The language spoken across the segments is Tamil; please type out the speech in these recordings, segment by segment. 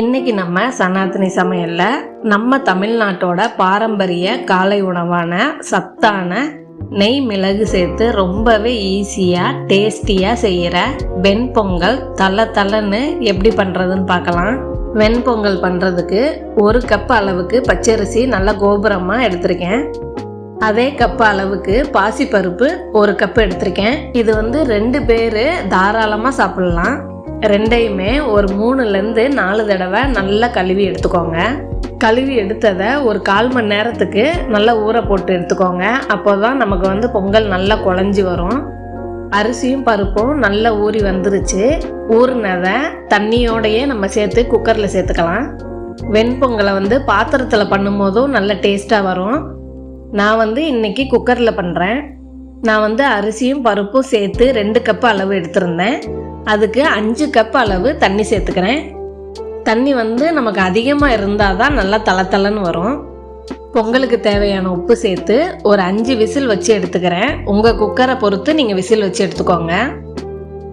இன்னைக்கு நம்ம சனாதனி சமையல்ல நம்ம தமிழ்நாட்டோட பாரம்பரிய காலை உணவான சத்தான நெய் மிளகு சேர்த்து ரொம்பவே ஈஸியாக டேஸ்டியாக செய்கிற வெண்பொங்கல் தள்ள தள்ளன்னு எப்படி பண்ணுறதுன்னு பார்க்கலாம். வெண்பொங்கல் பண்ணுறதுக்கு ஒரு கப் அளவுக்கு பச்சரிசி நல்லா கோபுரமாக எடுத்திருக்கேன். அதே கப் அளவுக்கு பாசிப்பருப்பு ஒரு கப் எடுத்திருக்கேன். இது வந்து ரெண்டு பேர் தாராளமாக சாப்பிட்லாம். ரெண்டையுமே ஒரு மூணுலேருந்து நாலு தடவை நல்லா கழுவி எடுத்துக்கோங்க. கழுவி எடுத்ததை ஒரு கால் மணி நேரத்துக்கு நல்லா ஊற போட்டு எடுத்துக்கோங்க. அப்போ தான் நமக்கு வந்து பொங்கல் நல்லா குழஞ்சி வரும். அரிசியும் பருப்பும் நல்லா ஊறி வந்துருச்சு. ஊறினதை தண்ணியோடையே நம்ம சேர்த்து குக்கரில் சேர்த்துக்கலாம். வெண்பொங்கலை வந்து பாத்திரத்தில் பண்ணும்போதும் நல்ல டேஸ்ட்டாக வரும். நான் வந்து இன்னைக்கு குக்கரில் பண்ணுறேன் நான் வந்து அரிசியும் பருப்பும் சேர்த்து ரெண்டு கப் அளவு எடுத்திருந்தேன். அதுக்கு அஞ்சு கப் அளவு தண்ணி சேர்த்துக்கிறேன். தண்ணி வந்து நமக்கு அதிகமாக இருந்தால் தான் நல்லா தளத்தலன்னு வரும். பொங்கலுக்கு தேவையான உப்பு சேர்த்து ஒரு அஞ்சு விசில் வச்சு எடுத்துக்கிறேன். உங்கள் குக்கரை பொறுத்து நீங்கள் விசில் வச்சு எடுத்துக்கோங்க.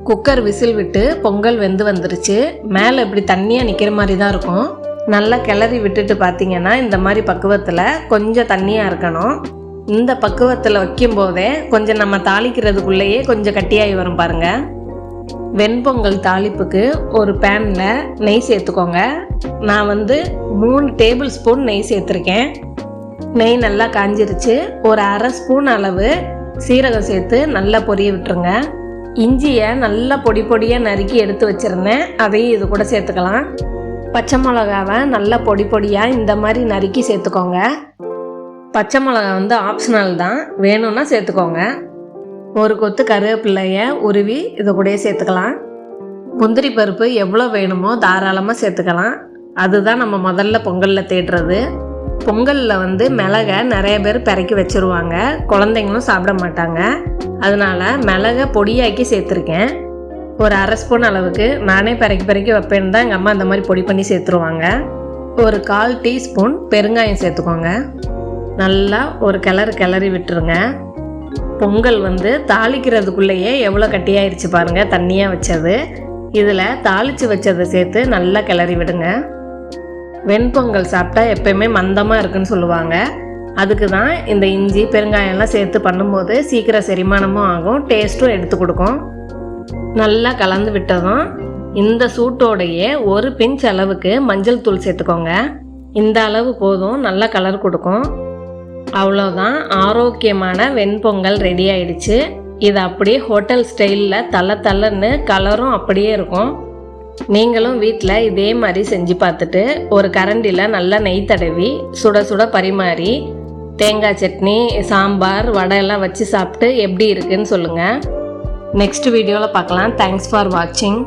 குக்கர் விசில் விட்டு பொங்கல் வெந்து வந்துருச்சு. மேலே இப்படி தண்ணியாக நிற்கிற மாதிரி தான் இருக்கும். நல்லா கிளறி விட்டுட்டு பார்த்தீங்கன்னா இந்த மாதிரி பக்குவத்தில் கொஞ்சம் தண்ணியாக இருக்கணும். இந்த பக்குவத்தில் வைக்கும்போதே கொஞ்சம் நம்ம தாளிக்கிறதுக்குள்ளேயே கொஞ்சம் கட்டியாகி வரும் பாருங்கள் வெண்பொங்கல் தாளிப்புக்கு ஒரு பேனில் நெய் சேர்த்துக்கோங்க. நான் வந்து மூணு டேபிள் ஸ்பூன் நெய் சேர்த்துருக்கேன். நெய் நல்லா காஞ்சிருச்சு. ஒரு அரை ஸ்பூன் அளவு சீரகம் சேர்த்து நல்லா பொரிய விட்டுருங்க. இஞ்சியை நல்லா பொடி பொடியாக நறுக்கி எடுத்து வச்சுருந்தேன். அதையும் இது கூட சேர்த்துக்கலாம். பச்சை மிளகாவை நல்லா பொடி பொடியாக இந்த மாதிரி நறுக்கி சேர்த்துக்கோங்க. பச்சை மிளகா வந்து ஆப்ஷனல் தான். வேணும்னா சேர்த்துக்கோங்க. ஒரு கொத்து கருவேப்பிள்ளைய உருவி இதை கூடயே சேர்த்துக்கலாம். முந்திரி பருப்பு எவ்வளோ வேணுமோ தாராளமாக சேர்த்துக்கலாம். அதுதான் நம்ம முதல்ல பொங்கலில் தேடுறது. பொங்கலில் வந்து மிளகை நிறைய பேர் பிறக்கி வச்சுருவாங்க. குழந்தைங்களும் சாப்பிட மாட்டாங்க. அதனால மிளகை பொடியாக்கி சேர்த்துருக்கேன். ஒரு அரை ஸ்பூன் அளவுக்கு நானே பிறக்கி பிறக்கி வைப்பேன்னு தான் எங்கள் அம்மா அந்த மாதிரி பொடி பண்ணி சேர்த்துருவாங்க. ஒரு கால் டீஸ்பூன் பெருங்காயம் சேர்த்துக்கோங்க. நல்லா ஒரு கிளறு கிளறி விட்டுருங்க. பொங்கல் வந்து தாளிக்கிறதுக்குள்ளேயே எவ்வளோ கட்டியாயிருச்சு பாருங்கள் தண்ணியாக வச்சது. இதில் தாளித்து வச்சதை சேர்த்து நல்லா கிளறி விடுங்க. வெண்பொங்கல் சாப்பிட்டா எப்பயுமே மந்தமாக இருக்குன்னு சொல்லுவாங்க. அதுக்கு தான் இந்த இஞ்சி பெருங்காயம்லாம் சேர்த்து பண்ணும்போது சீக்கிரம் செரிமானமும் ஆகும் டேஸ்ட்டும் எடுத்து கொடுக்கும். நல்லா கலந்து விட்டதும் இந்த சூட்டோடையே ஒரு பிஞ்ச் அளவுக்கு மஞ்சள் தூள் சேர்த்துக்கோங்க. இந்த அளவு போதும் நல்லா கலர் கொடுக்கும். அவ்வளோதான் ஆரோக்கியமான வெண்பொங்கல் ரெடி ஆயிடுச்சு. இது அப்படியே ஹோட்டல் ஸ்டைலில் தள்ள தள்ளன்னு கலரும் அப்படியே இருக்கும். நீங்களும் வீட்டில் இதே மாதிரி செஞ்சு பார்த்துட்டு ஒரு கரண்டியில் நல்லா நெய் தடவி சுட சுட பரிமாறி தேங்காய் சட்னி சாம்பார் வடை எல்லாம் வச்சு சாப்பிட்டு எப்படி இருக்குன்னு சொல்லுங்கள் நெக்ஸ்ட் வீடியோவில் பார்க்கலாம். தேங்க்ஸ் ஃபார் வாட்சிங்